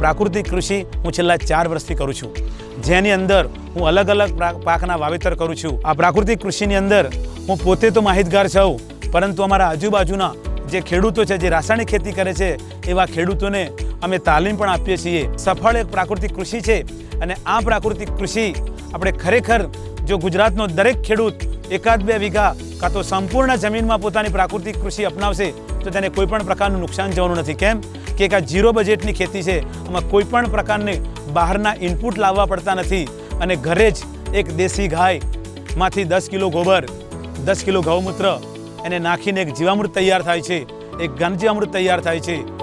પ્રાકૃતિક કૃષિ હું છેલ્લા ચાર વર્ષથી કરું છું. જેની અંદર હું અલગ અલગ પાકના વાવેતર કરું છું. આ પ્રાકૃતિક કૃષિની અંદર હું પોતે તો માહિતગાર છું, પરંતુ અમારા આજુબાજુના જે ખેડૂતો છે, જે રાસાયણિક ખેતી કરે છે, એવા ખેડૂતોને અમે તાલીમ પણ આપીએ છીએ. સફળ એક પ્રાકૃતિક કૃષિ છે અને આ પ્રાકૃતિક કૃષિ આપણે ખરેખર જો ગુજરાતનો દરેક ખેડૂત એકાદ બે વીઘા કાં તો સંપૂર્ણ જમીનમાં પોતાની પ્રાકૃતિક કૃષિ અપનાવશે તો તેને કોઈપણ પ્રકારનું નુકસાન જવાનું નથી. કેમ? કે એક આ ઝીરો બજેટની ખેતી છે, આમાં કોઈપણ પ્રકારની બહારના ઇનપુટ લાવવા પડતા નથી અને ઘરે જ એક દેશી ગાયમાંથી દસ કિલો ગોબર, દસ કિલો ગૌમૂત્ર એને નાખીને એક જીવામૃત તૈયાર થાય છે, એક ઘન જીવામૃત તૈયાર થાય છે.